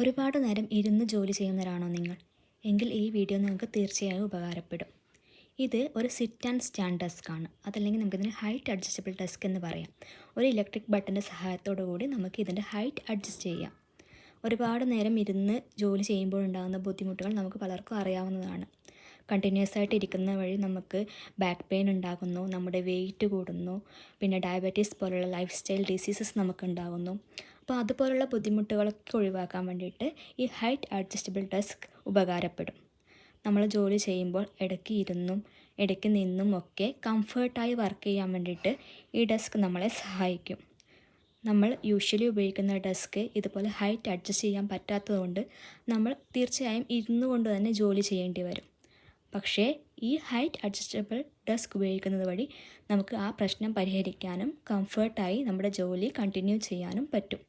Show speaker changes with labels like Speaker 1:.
Speaker 1: ഒരുപാട് നേരം ഇരുന്ന് ജോലി ചെയ്യുന്നവരാണോ നിങ്ങൾ? എങ്കിൽ ഈ വീഡിയോ നിങ്ങൾക്ക് തീർച്ചയായും ഉപകാരപ്പെടും. ഇത് ഒരു സിറ്റ് ആൻഡ് സ്റ്റാൻഡ് ഡെസ്ക് ആണ്. അതല്ലെങ്കിൽ നമുക്കിതിന് ഹൈറ്റ് അഡ്ജസ്റ്റബിൾ ഡെസ്ക് എന്ന് പറയാം. ഒരു ഇലക്ട്രിക് ബട്ടന്റെ സഹായത്തോടു കൂടി നമുക്ക് ഇതിന്റെ ഹൈറ്റ് അഡ്ജസ്റ്റ് ചെയ്യാം. ഒരുപാട് നേരം ഇരുന്ന് ജോലി ചെയ്യുമ്പോൾ ഉണ്ടാകുന്ന ബുദ്ധിമുട്ടുകൾ നമുക്ക് പലർക്കും അറിയാവുന്നതാണ്. കണ്ടിന്യൂസ് ആയിട്ട് ഇരിക്കുന്ന വഴി നമുക്ക് ബാക്ക് പെയിൻ ഉണ്ടാകുന്നു നമ്മുടെ വെയിറ്റ് കൂടുന്നു പിന്നെ ഡയബറ്റീസ് പോലുള്ള ലൈഫ് സ്റ്റൈൽ ഡിസീസസ് നമുക്ക് ഉണ്ടാകുന്നു. അപ്പോൾ അതുപോലുള്ള ബുദ്ധിമുട്ടുകളൊക്കെ ഒഴിവാക്കാൻ വേണ്ടിയിട്ട് ഈ ഹൈറ്റ് അഡ്ജസ്റ്റബിൾ ഡെസ്ക് ഉപകാരപ്പെടും. നമ്മൾ ജോലി ചെയ്യുമ്പോൾ ഇടയ്ക്ക് ഇരുന്നും ഇടയ്ക്ക് നിന്നും ഒക്കെ കംഫേർട്ടായി വർക്ക് ചെയ്യാൻ വേണ്ടിയിട്ട് ഈ ഡെസ്ക് നമ്മളെ സഹായിക്കും. നമ്മൾ യൂഷ്വലി ഉപയോഗിക്കുന്ന ഡെസ്ക് ഇതുപോലെ ഹൈറ്റ് അഡ്ജസ്റ്റ് ചെയ്യാൻ പറ്റാത്തതുകൊണ്ട് നമ്മൾ തീർച്ചയായും ഇരുന്നു കൊണ്ട് തന്നെ ജോലി ചെയ്യേണ്ടി വരും. പക്ഷേ ഈ ഹൈറ്റ് അഡ്ജസ്റ്റബിൾ ഡെസ്ക് ഉപയോഗിക്കുന്നത് വഴി നമുക്ക് ആ പ്രശ്നം പരിഹരിക്കാനും കംഫർട്ടായി നമ്മുടെ ജോലി കണ്ടിന്യൂ ചെയ്യാനും പറ്റും.